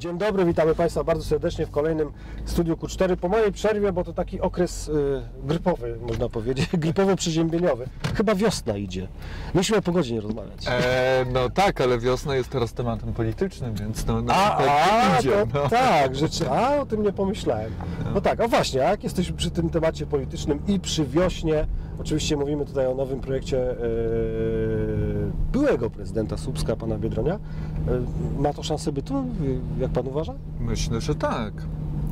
Dzień dobry, witamy Państwa bardzo serdecznie w kolejnym studiu Q4. Po mojej przerwie, bo to taki okres y, grypowy, można powiedzieć, grypowo-przeziębieniowy. Chyba wiosna idzie. Mieliśmy o pogodzie nie rozmawiać. E, no tak, ale wiosna jest teraz tematem politycznym, więc no, no A, tak a idzie. to, no. tak, rzeczy, a o tym nie pomyślałem. No tak, a właśnie, jak jesteśmy przy tym temacie politycznym i przy wiośnie, oczywiście mówimy tutaj o nowym projekcie e, byłego prezydenta Słupska, pana Biedronia. E, ma to szansę bytu, jak pan uważa? Myślę, że tak.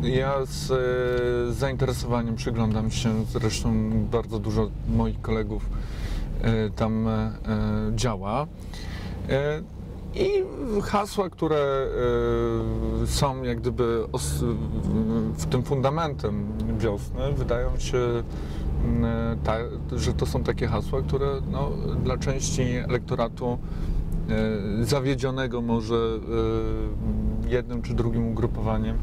Ja z e, zainteresowaniem przyglądam się, zresztą bardzo dużo moich kolegów tam działa. I hasła, które są jak gdyby w tym fundamentem wiosny, wydają się, ta, że to są takie hasła, które no, dla części elektoratu e, zawiedzionego może e, jednym czy drugim ugrupowaniem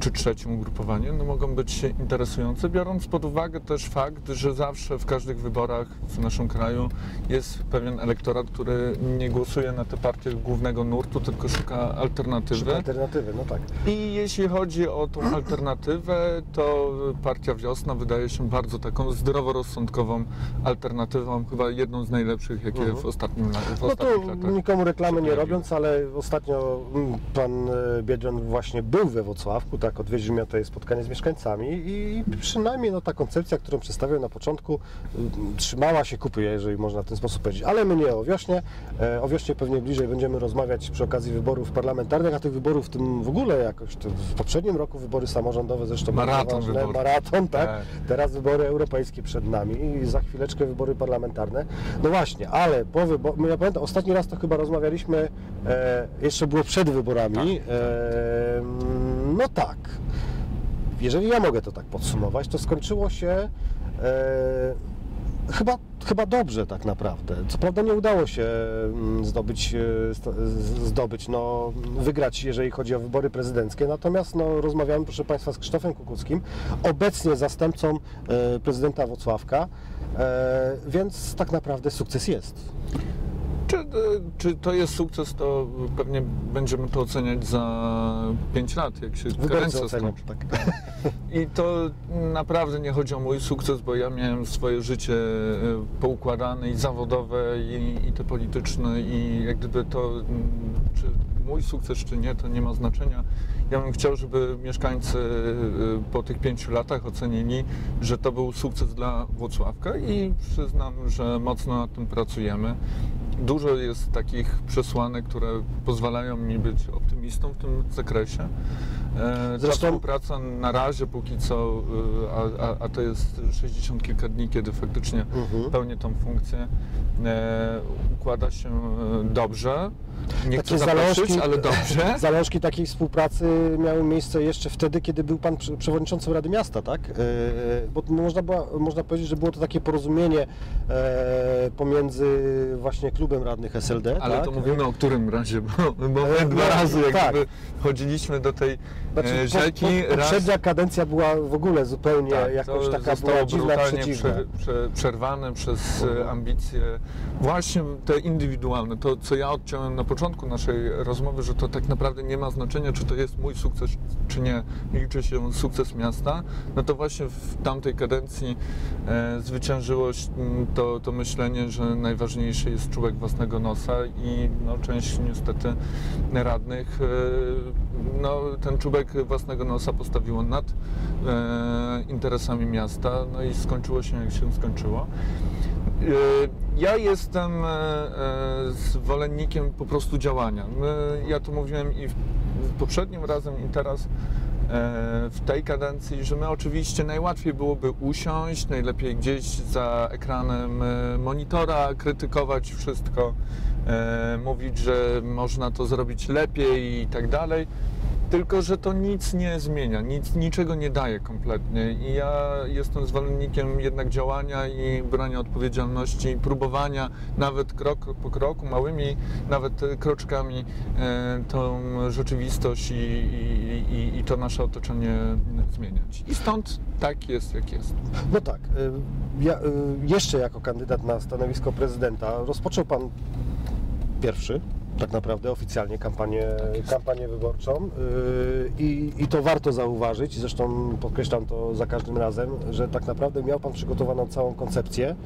czy trzecim ugrupowaniem, no mogą być interesujące, biorąc pod uwagę też fakt, że zawsze w każdych wyborach w naszym kraju jest pewien elektorat, który nie głosuje na tę partię głównego nurtu, tylko szuka alternatywy. Szuka alternatywy, no tak. I jeśli chodzi o tą alternatywę, to Partia Wiosna wydaje się bardzo taką zdroworozsądkową alternatywą, chyba jedną z najlepszych, jakie Mhm. w ostatnim w No latach. nikomu reklamy nie robiąc, ale ostatnio mm, pan e, Biedron właśnie był we Wrocławku, tak, odwiedził mnie tutaj spotkanie z mieszkańcami i przynajmniej no, ta koncepcja, którą przedstawiał na początku, mm, trzymała się kupy, jeżeli można w ten sposób powiedzieć. Ale my nie o wiośnie. E, O wiośnie pewnie bliżej będziemy rozmawiać przy okazji wyborów parlamentarnych, a tych wyborów w tym w ogóle jakoś, to w poprzednim roku wybory samorządowe zresztą Maraton ważne, maraton, tak? Tak. Teraz wybory europejskie przed nami i za chwileczkę wybory parlamentarne. No właśnie, ale po wyborach, ja pamiętam, ostatni raz to chyba rozmawialiśmy, e, jeszcze było przed wyborami. E, no tak, jeżeli ja mogę to tak podsumować, to skończyło się e, chyba, chyba dobrze tak naprawdę. Co prawda nie udało się mm, zdobyć, e, zdobyć no, wygrać, jeżeli chodzi o wybory prezydenckie, natomiast no, rozmawiałem, proszę Państwa, z Krzysztofem Kukuckim, obecnie zastępcą e, prezydenta Wocławka, e, więc tak naprawdę sukces jest. Czy, e, czy to jest sukces, to pewnie będziemy to oceniać za 5 lat, jak się kadencja skończy. tak. I to naprawdę nie chodzi o mój sukces, bo ja miałem swoje życie e, poukładane i zawodowe, i, i te polityczne, i jak gdyby to, czy mój sukces, czy nie, to nie ma znaczenia. Ja bym chciał, żeby mieszkańcy e, po tych pięciu latach ocenili, że to był sukces dla Włocławka i przyznam, że mocno nad tym pracujemy. Dużo jest takich przesłanek, które pozwalają mi być optymistą w tym zakresie. E, Zresztą- współpraca na razie póki co, y, a, a, a to jest 60 kilka dni, kiedy faktycznie Mhm. pełnię tą funkcję, e, układa się e, dobrze. Nie Takie chcę zalążki- ale dobrze. Zalążki takiej współpracy miały miejsce jeszcze wtedy, kiedy był Pan prze- przewodniczącym Rady Miasta, tak? E, Bo można, była, można powiedzieć, że było to takie porozumienie e, pomiędzy właśnie klubem radnych SLD, Ale tak? to mówimy o którym razie, bo, bo my E, dwa no, razy jak tak. chodziliśmy do tej Znaczy, po, rzeki. po, raz- poprzednia kadencja była w ogóle zupełnie Tak, jakoś taka była dziwna, przeciwna. prze, prze, przerwane przez e, ambicje właśnie te indywidualne. To, co ja odciąłem na początku naszej rozmowy, że to tak naprawdę nie ma znaczenia, czy to jest mój sukces, czy nie. Liczy się sukces miasta. No to właśnie w tamtej kadencji e, zwyciężyło to, to myślenie, że najważniejszy jest czubek własnego nosa i no, część niestety radnych e, no, ten czubek własnego nosa postawiło nad e, interesami miasta, no i skończyło się jak się skończyło. E, Ja jestem e, e, zwolennikiem po prostu działania. Ja to mówiłem i poprzednim razem i teraz w tej kadencji, że my oczywiście najłatwiej byłoby usiąść, najlepiej gdzieś za ekranem monitora, krytykować wszystko, mówić, że można to zrobić lepiej i tak dalej. Tylko, że to nic nie zmienia, nic, niczego nie daje kompletnie. I ja jestem zwolennikiem jednak działania i brania odpowiedzialności, próbowania nawet krok po kroku, małymi nawet e, kroczkami e, tą rzeczywistość i, i, i, i to nasze otoczenie zmieniać. I stąd tak jest, jak jest. No tak. y, Ja, y, jeszcze jako kandydat na stanowisko prezydenta rozpoczął Pan pierwszy tak naprawdę oficjalnie kampanię, jest. kampanię wyborczą yy, i, i to warto zauważyć, zresztą podkreślam to za każdym razem, że tak naprawdę miał Pan przygotowaną całą koncepcję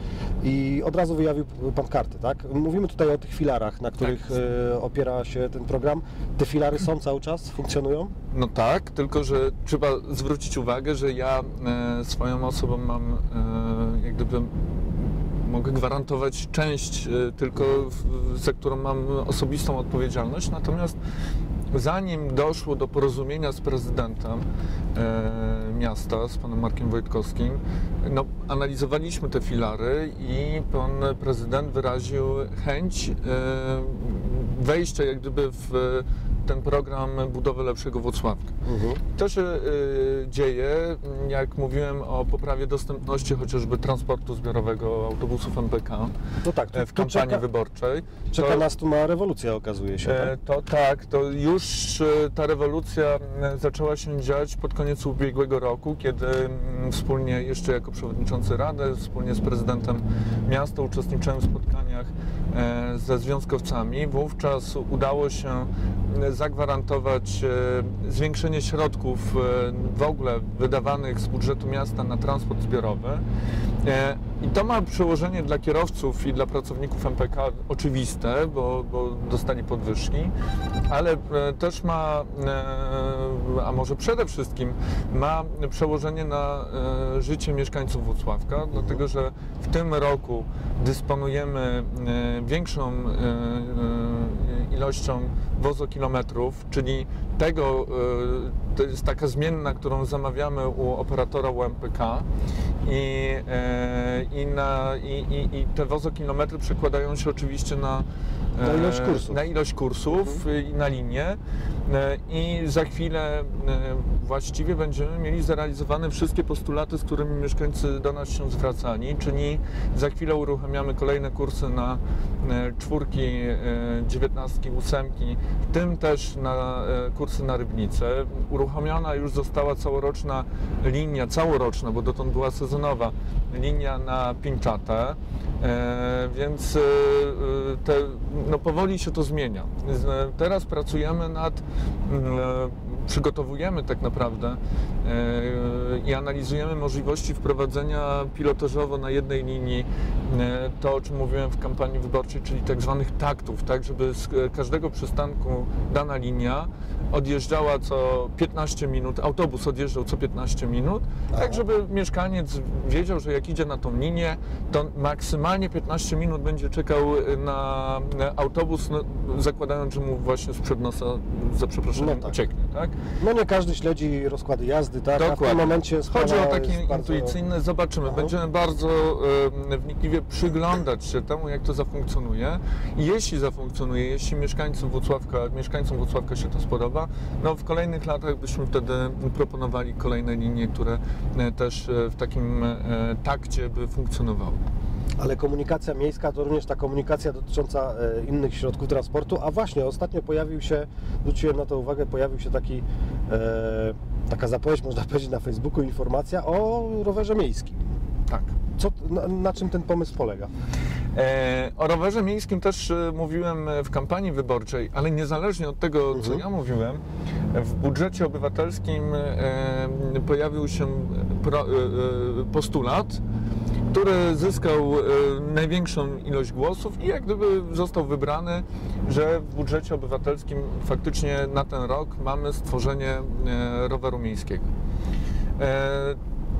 i od razu wyjawił Pan karty, tak? Mówimy tutaj o tych filarach, na których jest. yy, opiera się ten program. Te filary są cały czas, funkcjonują? No tak, tylko że trzeba zwrócić uwagę, że ja e, swoją osobą mam jak gdyby mogę gwarantować część e, tylko, za którą mam osobistą odpowiedzialność, natomiast zanim doszło do porozumienia z prezydentem e, miasta, z panem Markiem Wojtkowskim, no, analizowaliśmy te filary i pan prezydent wyraził chęć e, wejścia jak gdyby w ten program budowy lepszego Włocławka. Mhm. To się y, dzieje, jak mówiłem o poprawie dostępności chociażby transportu zbiorowego autobusów MPK No tak, e, w kampanii czeka, wyborczej. czeka to, nas tu mała rewolucja okazuje się. e, Tak? to tak, to już e, ta rewolucja e, zaczęła się dziać pod koniec ubiegłego roku, kiedy mm, wspólnie jeszcze jako przewodniczący Rady, wspólnie z prezydentem miasta uczestniczyłem w spotkaniach ze związkowcami. Wówczas udało się zagwarantować e, zwiększenie środków e, w ogóle wydawanych z budżetu miasta na transport zbiorowy. E, I to ma przełożenie dla kierowców i dla pracowników MPK oczywiste, bo, bo dostali podwyżki, ale e, też ma, e, a może przede wszystkim, ma przełożenie na życie mieszkańców Włocławka, dlatego że w tym roku dysponujemy większą ilością wozokilometrów, czyli tego, to jest taka zmienna, którą zamawiamy u operatora UMPK i, e, i, na, i, i, i te wozokilometry przekładają się oczywiście na, Na ilość kursów. na ilość kursów e, i na linię E, i za chwilę e, właściwie będziemy mieli zrealizowane wszystkie postulaty, z którymi mieszkańcy do nas się zwracali, czyli za chwilę uruchamiamy kolejne kursy na e, czwórki, e, dziewiętnastki, ósemki, w tym też na e, kursy na Rybnicę. Uruchomiona już została całoroczna linia, całoroczna, bo dotąd była sezonowa, linia na Pinczatę. E, więc e, e, te, no powoli się to zmienia. E, Teraz pracujemy nad, mm, e, przygotowujemy tak naprawdę e, i analizujemy możliwości wprowadzenia pilotażowo na jednej linii to, o czym mówiłem w kampanii wyborczej, czyli tak zwanych taktów, tak, żeby z każdego przystanku dana linia odjeżdżała co 15 minut, autobus odjeżdżał co 15 minut, tak żeby mieszkaniec wiedział, że jak idzie na tą linię, to maksymalnie 15 minut będzie czekał na autobus, no, zakładając, że mu właśnie sprzed nosa, za przeproszeniem, No tak. ucieknie, tak? No nie każdy śledzi rozkłady jazdy, tak? A w tym Dokładnie. momencie Chodzi o takie jest bardzo- intuicyjne, zobaczymy. Aha. Będziemy bardzo e, wnikliwie przyglądać się temu, jak to zafunkcjonuje. Jeśli zafunkcjonuje, jeśli mieszkańcom Włocławka, mieszkańcom Włocławka się to spodoba, no w kolejnych latach byśmy wtedy proponowali kolejne linie, które e, też e, w takim e, takcie by funkcjonowały. Ale komunikacja miejska to również ta komunikacja dotycząca e, innych środków transportu, a właśnie ostatnio pojawił się, zwróciłem na to uwagę, pojawił się taki, e, taka zapowiedź, można powiedzieć na Facebooku, informacja o rowerze miejskim. Tak. Co, na, na czym ten pomysł polega? E, o rowerze miejskim też e, mówiłem e, w kampanii wyborczej, ale niezależnie od tego, co Mhm. ja mówiłem, w budżecie obywatelskim e, pojawił się pro, postulat, który zyskał e, największą ilość głosów i jak gdyby został wybrany, że w budżecie obywatelskim faktycznie na ten rok mamy stworzenie e, roweru miejskiego. E,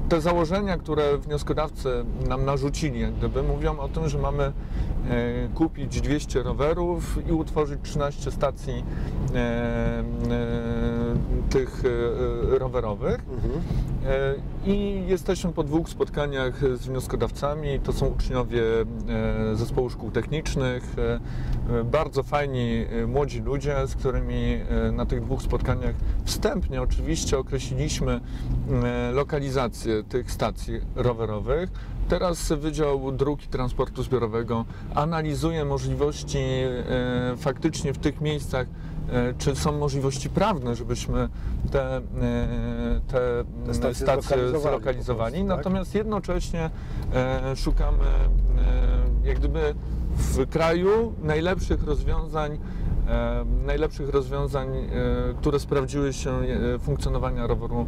Te założenia, które wnioskodawcy nam narzucili, jak gdyby, mówią o tym, że mamy kupić 200 rowerów i utworzyć 13 stacji e, e, tych e, rowerowych. Mhm. E, I jesteśmy po dwóch spotkaniach z wnioskodawcami. To są uczniowie e, zespołu szkół technicznych, e, e, bardzo fajni e, młodzi ludzie, z którymi e, na tych dwóch spotkaniach wstępnie oczywiście określiliśmy e, lokalizację tych stacji rowerowych. Teraz Wydział Dróg i Transportu Zbiorowego analizuje możliwości e, faktycznie w tych miejscach, e, czy są możliwości prawne, żebyśmy te, e, te, Te stacje stacje zlokalizowali zlokalizowali. prostu, tak? Natomiast jednocześnie szukamy jak gdyby w kraju najlepszych rozwiązań, najlepszych rozwiązań, które sprawdziły się funkcjonowania roweru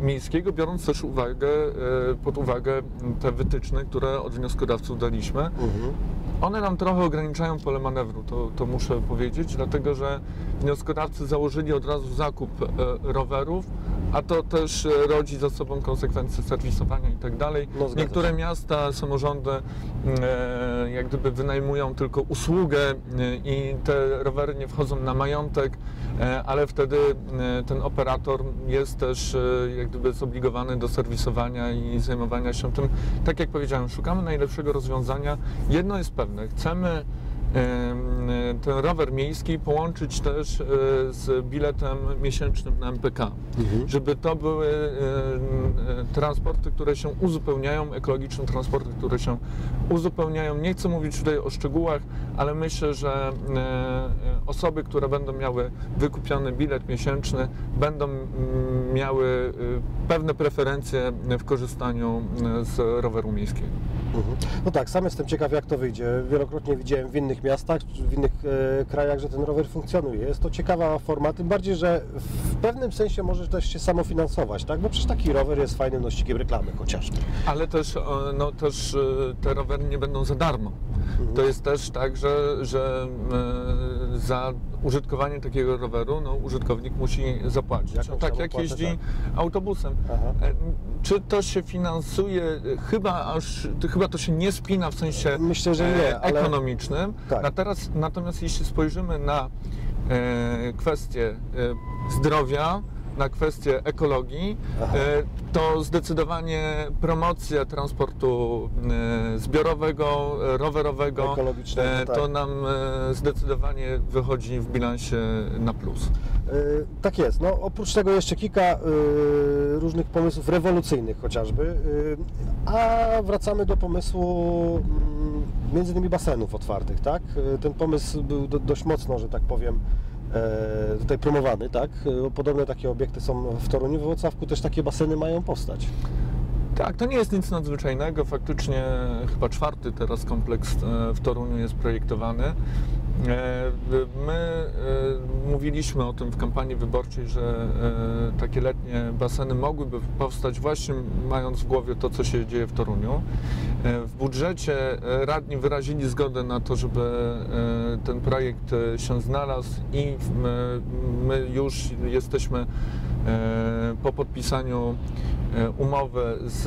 miejskiego, biorąc też uwagę, e, pod uwagę te wytyczne, które od wnioskodawców daliśmy. Mhm. One nam trochę ograniczają pole manewru, to, to muszę powiedzieć, dlatego że wnioskodawcy założyli od razu zakup e, rowerów, a to też e, rodzi za sobą konsekwencje serwisowania i tak dalej. No, Niektóre się. miasta, samorządy e, jak gdyby wynajmują tylko usługę e, i te rowery nie wchodzą na majątek, e, ale wtedy e, ten operator jest też jak gdyby zobligowany do serwisowania i zajmowania się tym. Tak jak powiedziałem, szukamy najlepszego rozwiązania. Jedno jest pewne, chcemy em, ten rower miejski połączyć też e, z biletem miesięcznym na MPK, Mhm. żeby to były e, e, transporty, które się uzupełniają, ekologiczne transporty, które się uzupełniają. Nie chcę mówić tutaj o szczegółach, ale myślę, że osoby, które będą miały wykupiony bilet miesięczny, będą mm, miały pewne preferencje w korzystaniu z roweru miejskiego. Mhm. No tak, sam jestem ciekaw jak to wyjdzie. Wielokrotnie widziałem w innych miastach, w innych e, krajach, że ten rower funkcjonuje. Jest to ciekawa forma, tym bardziej, że w pewnym sensie może też się samofinansować, tak? Bo przecież taki rower jest fajnym nośnikiem reklamy chociażby. Ale też, e, no, też e, te rowery nie będą za darmo. To jest też tak, że, że e, za użytkowanie takiego roweru no, użytkownik musi zapłacić. Jakąś tak jak jeździ tak. autobusem. Aha. E, Czy to się finansuje? E, Chyba aż, chyba to się nie spina w sensie Myślę, że e, nie, ale- ekonomicznym. Tak. Na teraz, natomiast jeśli spojrzymy na e, kwestię e, zdrowia, na kwestię ekologii, Aha. e, to zdecydowanie promocja transportu e, zbiorowego, e, rowerowego, e, tak. to nam e, zdecydowanie wychodzi w bilansie na plus. Y, Tak jest. No, oprócz tego jeszcze kilka y, różnych pomysłów rewolucyjnych chociażby. Y, a wracamy do pomysłu mm, między innymi basenów otwartych, tak? Ten pomysł był do, dość mocno, że tak powiem, e, tutaj promowany, tak? Podobne takie obiekty są w Toruniu, we Wrocławku też takie baseny mają powstać. Tak, to nie jest nic nadzwyczajnego. Faktycznie chyba czwarty teraz kompleks e, w Toruniu jest projektowany. E, My e, mówiliśmy o tym w kampanii wyborczej, że e, takie letnie baseny mogłyby powstać właśnie mając w głowie to, co się dzieje w Toruniu. W budżecie radni wyrazili zgodę na to, żeby ten projekt się znalazł i my, już jesteśmy po podpisaniu umowy z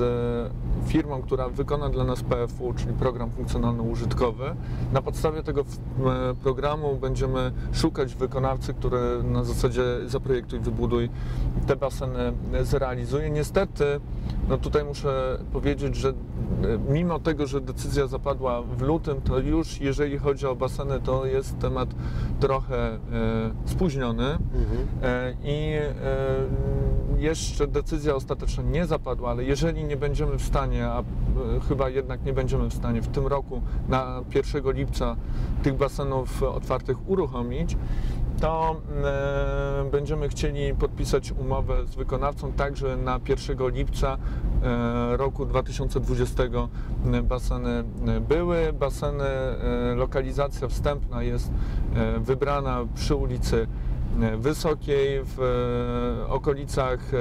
firmą, która wykona dla nas PFU, czyli program funkcjonalno-użytkowy. Na podstawie tego e, programu będziemy szukać wykonawcy, który na zasadzie zaprojektuj, wybuduj te baseny zrealizuje. Niestety, no tutaj muszę powiedzieć, że e, mimo tego, że decyzja zapadła w lutym, to już jeżeli chodzi o baseny, to jest temat trochę e, spóźniony. Mhm. E, I e, jeszcze decyzja ostateczna nie zapadła, ale jeżeli nie będziemy w stanie, a e, chyba jednak nie będziemy w stanie w tym roku na 1 lipca tych basenów otwartych uruchomić, to e, będziemy chcieli podpisać umowę z wykonawcą także na 1 lipca e, roku 2020 baseny były. Baseny, lokalizacja wstępna jest wybrana przy ulicy Wysokiej, w e, okolicach e,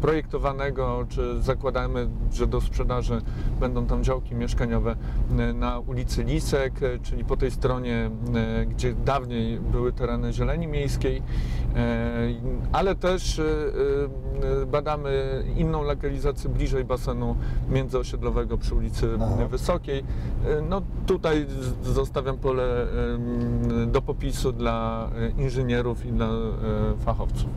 projektowanego, czy zakładamy, że do sprzedaży będą tam działki mieszkaniowe e, na ulicy Lisek, e, czyli po tej stronie, e, gdzie dawniej były tereny zieleni miejskiej, e, ale też e, e, badamy inną lokalizację bliżej basenu międzyosiedlowego przy ulicy Aha. Wysokiej. E, No tutaj zostawiam pole do popisu dla e, inżynierów i dla e, fachowców.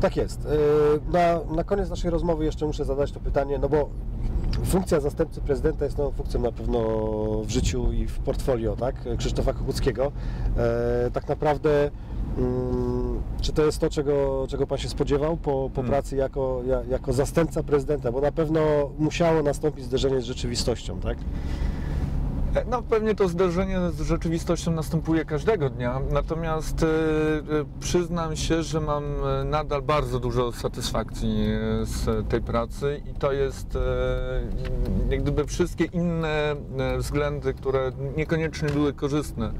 Tak jest. Yy, Na, na koniec naszej rozmowy jeszcze muszę zadać to pytanie, no bo funkcja zastępcy prezydenta jest nową funkcją na pewno w życiu i w portfolio, tak? Krzysztofa Kukuckiego. E, tak naprawdę mm, czy to jest to, czego, czego Pan się spodziewał po, po Hmm. pracy jako, ja, jako zastępca prezydenta? Bo na pewno musiało nastąpić zderzenie z rzeczywistością, tak? E, No pewnie to zderzenie z rzeczywistością następuje każdego dnia, natomiast e, e, przyznam się, że mam nadal bardzo dużo satysfakcji z tej pracy i to jest jak gdyby wszystkie inne względy, które niekoniecznie były korzystne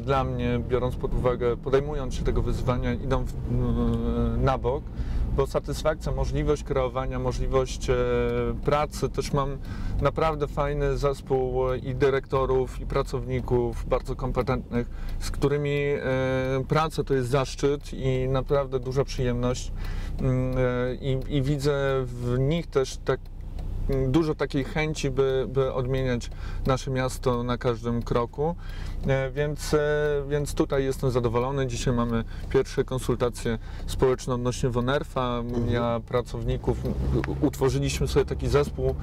dla mnie, biorąc pod uwagę, podejmując się tego wyzwania, idą na bok bo satysfakcja, możliwość kreowania, możliwość e, pracy. Też mam naprawdę fajny zespół e, i dyrektorów, i pracowników bardzo kompetentnych, z którymi e, pracę to jest zaszczyt i naprawdę duża przyjemność. Mm, I, i widzę w nich też tak dużo takiej chęci, by, by odmieniać nasze miasto na każdym kroku, E, więc, e, więc tutaj jestem zadowolony. Dzisiaj mamy pierwsze konsultacje społeczne odnośnie Wonerfa. Ja pracowników, utworzyliśmy sobie taki zespół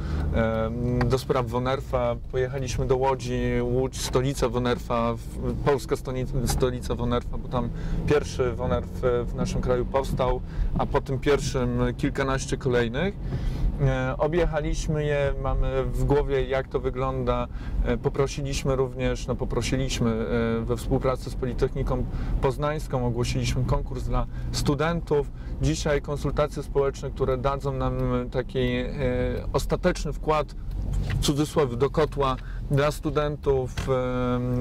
do spraw Wonerfa. Pojechaliśmy do Łodzi, Łódź, stolica Wonerfa, polska stolica, stolica Wonerfa, bo tam pierwszy Wonerf e, w naszym kraju powstał, a po tym pierwszym kilkanaście kolejnych. E, Objechaliśmy je, mamy w głowie jak to wygląda. E, Poprosiliśmy również, no poprosiliśmy e, we współpracy z Politechniką Poznańską, ogłosiliśmy konkurs dla studentów. Dzisiaj konsultacje społeczne, które dadzą nam taki ostateczny wkład w cudzysłowie do kotła dla studentów.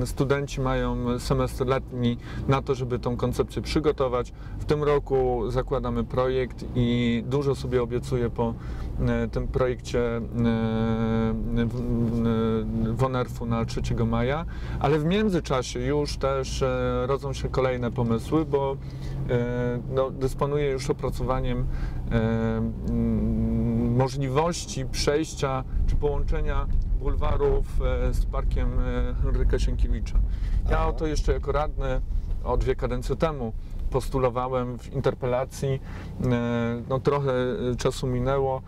Studenci mają semestr letni na to, żeby tą koncepcję przygotować. W tym roku zakładamy projekt i dużo sobie obiecuję po e, tym projekcie e, Wonerfu na 3 maja, ale w międzyczasie już też e, rodzą się kolejne pomysły, bo no, dysponuję już opracowaniem możliwości przejścia czy połączenia bulwarów e, z parkiem e, Henryka Sienkiewicza. Ja Aha. o to jeszcze jako radny od dwie kadencje temu postulowałem w interpelacji. E, No, trochę czasu minęło.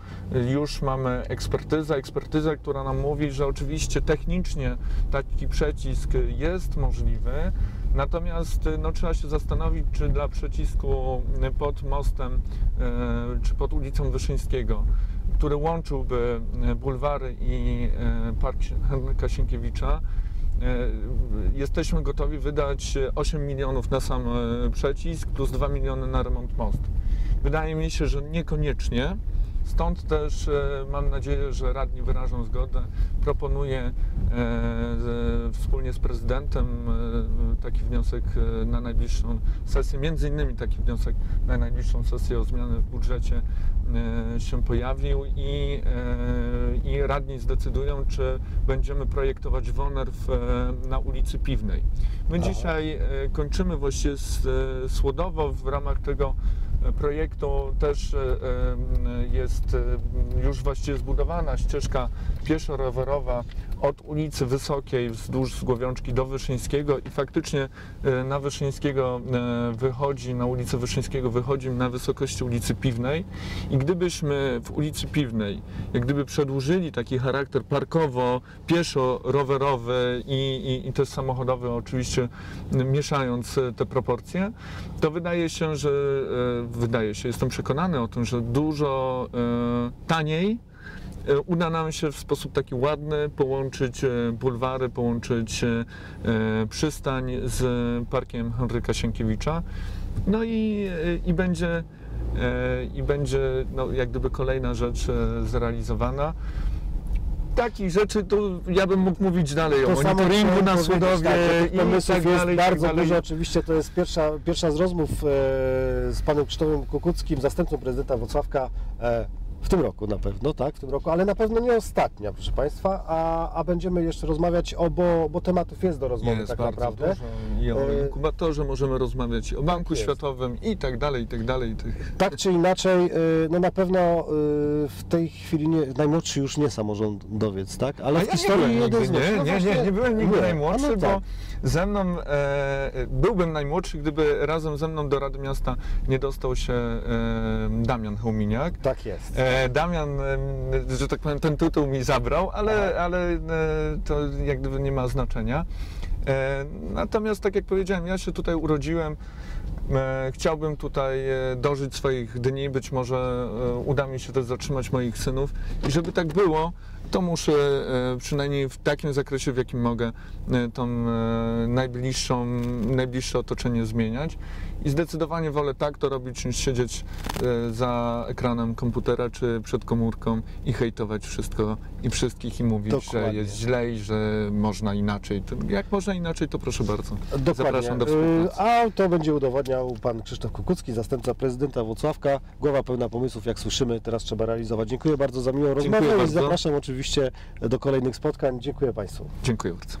Już mamy ekspertyzę, ekspertyzę, która nam mówi, że oczywiście technicznie taki przecisk jest możliwy, natomiast no, trzeba się zastanowić, czy dla przycisku pod mostem czy pod ulicą Wyszyńskiego który łączyłby e, bulwary i e, park Henryka Sienkiewicza. E, Jesteśmy gotowi wydać e, 8 milionów na sam przecisk plus 2 miliony na remont mostu. Wydaje mi się, że niekoniecznie. Stąd też e, mam nadzieję, że radni wyrażą zgodę. Proponuję e, wspólnie z prezydentem e, taki wniosek na najbliższą sesję, między innymi taki wniosek na najbliższą sesję o zmiany w budżecie się pojawił i, i radni zdecydują, czy będziemy projektować WONER w, na ulicy Piwnej. My Aha. dzisiaj kończymy właściwie z Słodowo w ramach tego projektu też e, e, jest e, już właściwie zbudowana ścieżka pieszo-rowerowa od ulicy Wysokiej wzdłuż Zgłowiączki do Wyszyńskiego i faktycznie e, na Wyszyńskiego e, wychodzi, na ulicę Wyszyńskiego wychodzi na wysokości ulicy Piwnej. I gdybyśmy w ulicy Piwnej, jak gdyby przedłużyli taki charakter parkowo, pieszo-rowerowy i, i, i też samochodowy oczywiście mieszając e, te proporcje, to wydaje się, że wydaje się, jestem przekonany o tym, że dużo taniej uda nam się w sposób taki ładny połączyć e, bulwary, połączyć e, e, przystań z parkiem Henryka Sienkiewicza. No i, e, i będzie, e, i będzie no, jak gdyby kolejna rzecz e, zrealizowana. Takich rzeczy to ja bym mógł mówić dalej o To samo monitoringu na Słodowie tak, i pomysłów tak jest dalej, i tak bardzo dalej. dużo. Oczywiście to jest pierwsza, pierwsza z rozmów e, z panem Krzysztofem Kukuckim, zastępcą prezydenta Wrocławka e, w tym roku na pewno, tak, w tym roku, ale na pewno nie ostatnia, proszę Państwa, a, a będziemy jeszcze rozmawiać o, bo, bo tematów jest do rozmowy jest tak naprawdę. dużo. I o E, inkubatorze możemy rozmawiać, o Banku jest. Światowym i tak dalej, i tak dalej. i Tych... Tak czy inaczej, y, no na pewno y, w tej chwili nie, najmłodszy już nie samorządowiec, tak? Ale A w ja nie historii jeden nigdy, z nie, no nie, nie, właśnie- nie byłem nigdy nie, najmłodszy, no bo tak. ze mną, e, byłbym najmłodszy, gdyby razem ze mną do Rady Miasta nie dostał się e, Damian Hołminiak. Tak jest. E, Damian, e, że tak powiem, ten tytuł mi zabrał, ale, ale e, to jak gdyby nie ma znaczenia. E, natomiast tak jak powiedziałem, ja się tutaj urodziłem. Chciałbym tutaj dożyć swoich dni, być może uda mi się też zatrzymać moich synów i żeby tak było, to muszę przynajmniej w takim zakresie, w jakim mogę, tą najbliższą, najbliższe otoczenie zmieniać. I zdecydowanie wolę tak to robić, niż siedzieć e, za ekranem komputera czy przed komórką i hejtować wszystko i wszystkich i mówić, Dokładnie. że jest źle i że można inaczej. Jak można inaczej, to proszę bardzo. Dokładnie. Zapraszam do współpracy. A to będzie udowodniał pan Krzysztof Kukucki, zastępca prezydenta Włocławka. Głowa pełna pomysłów, jak słyszymy, teraz trzeba realizować. Dziękuję bardzo za miłą rozmowę i zapraszam oczywiście do kolejnych spotkań. Dziękuję Państwu. Dziękuję bardzo.